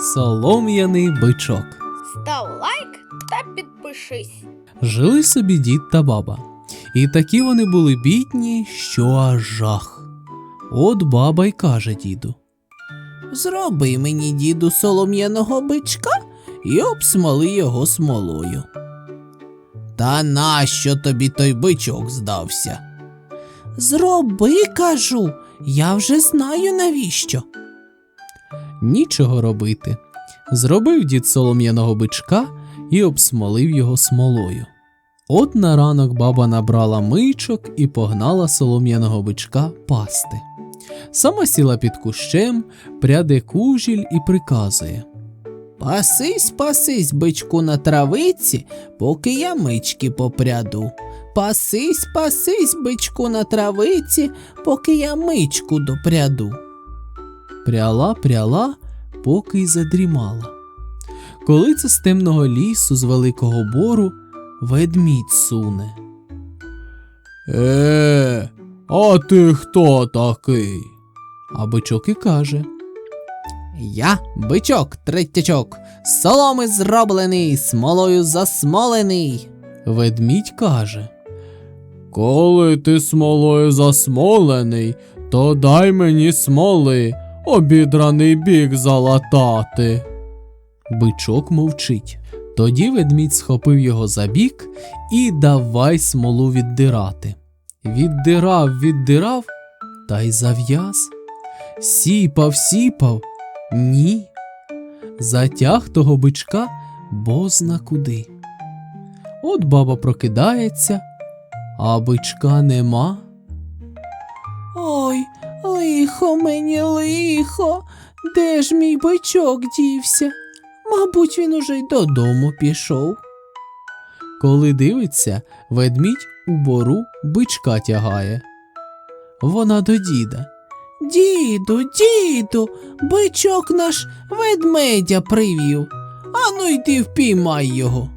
Солом'яний бичок. Став лайк та підпишись. Жили собі дід та баба. І такі вони були бідні, що аж жах. От баба й каже діду. Зроби мені, діду, солом'яного бичка і обсмоли його смолою. Та нащо тобі той бичок здався? Зроби, кажу, я вже знаю навіщо. Нічого робити. Зробив дід солом'яного бичка і обсмолив його смолою. От на ранок баба набрала мичок і погнала солом'яного бичка пасти. Сама сіла під кущем, пряде кужіль і приказує. Пасись, пасись, бичку на травиці, поки я мички попряду. Пасись, пасись, бичку на травиці, поки я мичку допряду. Пряла, пряла, поки й задрімала. Коли це з темного лісу, з великого бору, ведмідь суне. Е, а ти хто такий? А бичок і каже. Я, бичок, третячок, з соломи зроблений, смолою засмолений. Ведмідь каже. Коли ти смолою засмолений, то дай мені смоли, обідраний бік залатати. Бичок мовчить. Тоді ведмідь схопив його за бік і давай смолу віддирати. Віддирав, віддирав, та й зав'яз. Сіпав, сіпав, ні. Затяг того бичка бозна куди. От баба прокидається, а бичка нема. Ой, лихо мені лихо, де ж мій бичок дівся? Мабуть, він уже й додому пішов. Коли дивиться, ведмідь у бору бичка тягає. Вона до діда. Діду, діду, бичок наш ведмедя привів. Ану йди впіймай його.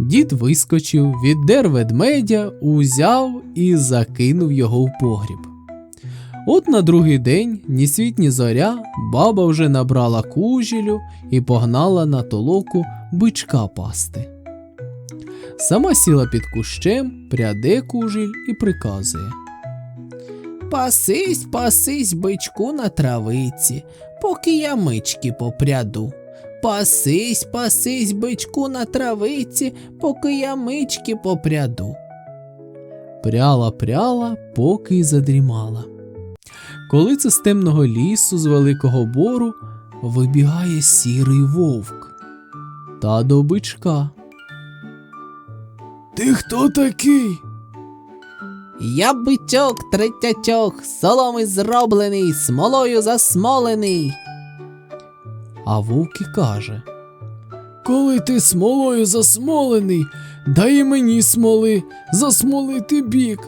Дід вискочив, віддер ведмедя, узяв і закинув його в погріб. От на другий день, ні світ, ні зоря, баба вже набрала кужілю і погнала на толоку бичка пасти. Сама сіла під кущем, пряде кужіль і приказує. Пасись, пасись, бичку на травиці, поки я мички попряду. Пасись, пасись, бичку на травиці, поки я мички попряду. Пряла, пряла, поки й задрімала. Коли це з темного лісу, з великого бору, вибігає сірий вовк. Та до бичка. Ти хто такий? Я бичок, третячок, з соломи зроблений, смолою засмолений. А вовк і каже. Коли ти смолою засмолений, дай мені смоли засмолити бік,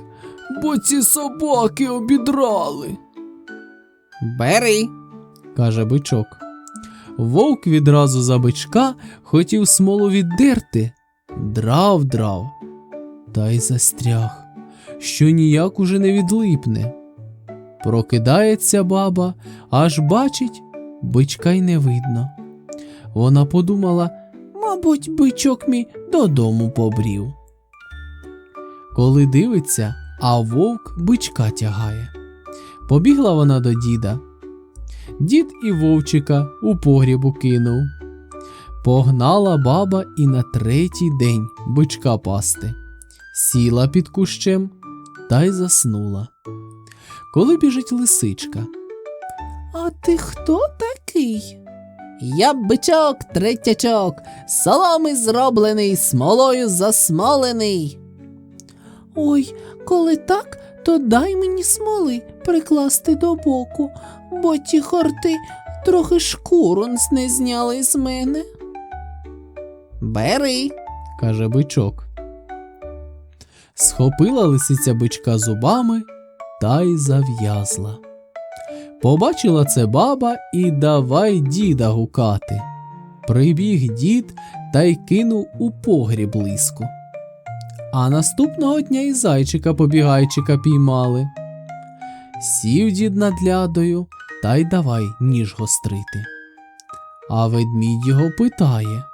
бо ці собаки обідрали. Бери. каже бичок. Вовк відразу за бичка хотів смолу віддерти, драв драв, та й застряг, що ніяк уже не відлипне. Прокидається баба, аж бачить, бичка й не видно. Вона подумала, Мабуть, бичок мій додому побрів. коли дивиться, а вовк бичка тягає. Побігла вона до діда. Дід і вовчика у погрібу кинув. Погнала баба і на третій день бичка пасти. Сіла під кущем та й заснула. Коли біжить лисичка, А ти хто такий? Я бичок, третячок, соломи зроблений, смолою засмолений. Ой, коли так, то дай мені смоли прикласти до боку, бо ті хорти трохи шкуру не зняли з мене. Бери. каже бичок. Схопила лисиця бичка зубами та й зав'язла. Побачила це баба і давай діда гукати. Прибіг дід та й кинув у погріб лиску. А наступного дня і зайчика побігайчика піймали. Сів дід над лядою та й давай ніж гострити. а ведмідь його питає.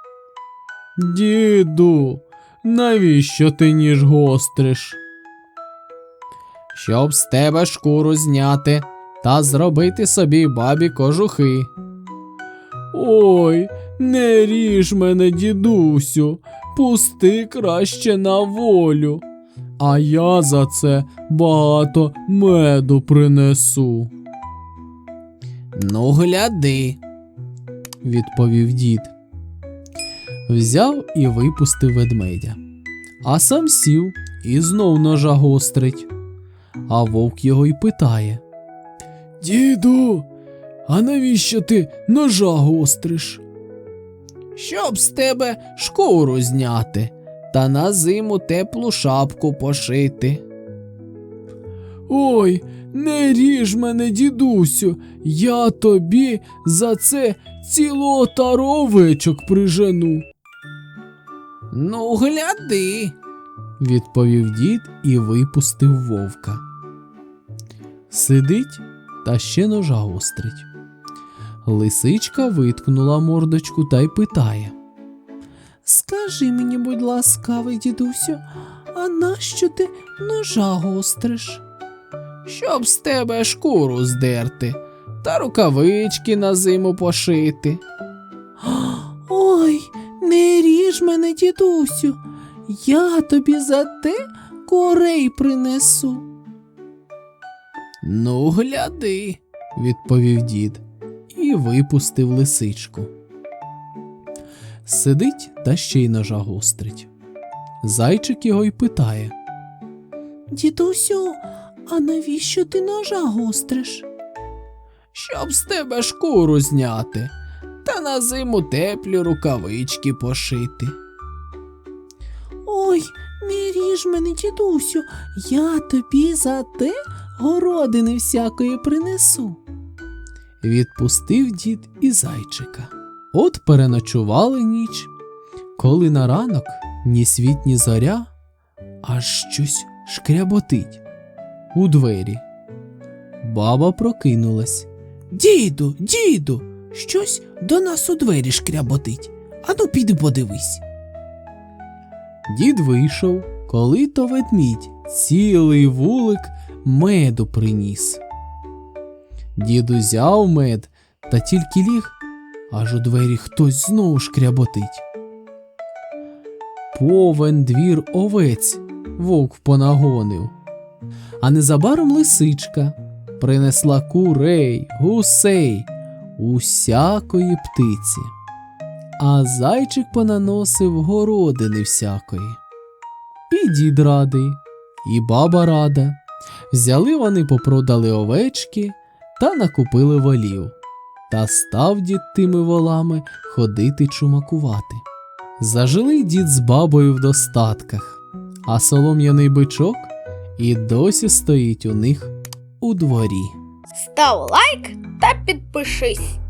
Діду, навіщо ти ніж гостриш? Щоб з тебе шкуру зняти та зробити собі бабі кожухи. Ой, не ріж мене, дідусю, пусти краще на волю, а я за це багато меду принесу. Ну, гляди, відповів дід. Взяв і випустив ведмедя, а сам сів і знов ножа гострить. А вовк його й питає. Діду, а навіщо ти ножа гостриш? Щоб з тебе шкуру зняти та на зиму теплу шапку пошити. Ой, не ріж мене, дідусю, я тобі за це цілу отару овечок прижену. Ну, гляди, відповів дід і випустив вовка. Сидить та ще ножа гострить. Лисичка виткнула мордочку та й питає. Скажи мені, будь ласкавий, дідусю, а нащо ти ножа гостриш? Щоб з тебе шкуру здерти та рукавички на зиму пошити. Ой, не ріж мене, дідусю, я тобі за те корей принесу. Ну, гляди, відповів дід і випустив лисичку. Сидить та ще й ножа гострить. Зайчик його й питає. Дідусю, а навіщо ти ножа гостриш? Щоб з тебе шкуру зняти, та на зиму теплі рукавички пошити. Ой, не ріж мене, дідусю, я тобі за те городини всякої принесу. Відпустив дід і зайчика. От переночували ніч, коли на ранок ні світ, ні зоря, аж щось шкряботить у двері. Баба прокинулась. Діду, діду, щось до нас у двері шкряботить. Ану, піди подивись. Дід вийшов, коли то ведмідь цілий вулик меду приніс. Дід узяв мед та тільки ліг, аж у двері хтось знову шкряботить. Повен двір овець вовк понагонив, а незабаром лисичка принесла курей, гусей, усякої птиці а зайчик понаносив городини всякої. І дід радий, і баба рада. Взяли вони попродали овечки та накупили волів. Та став дід тими волами ходити чумакувати. Зажили дід з бабою в достатках, а солом'яний бичок і досі стоїть у них у дворі. Став лайк та підпишись.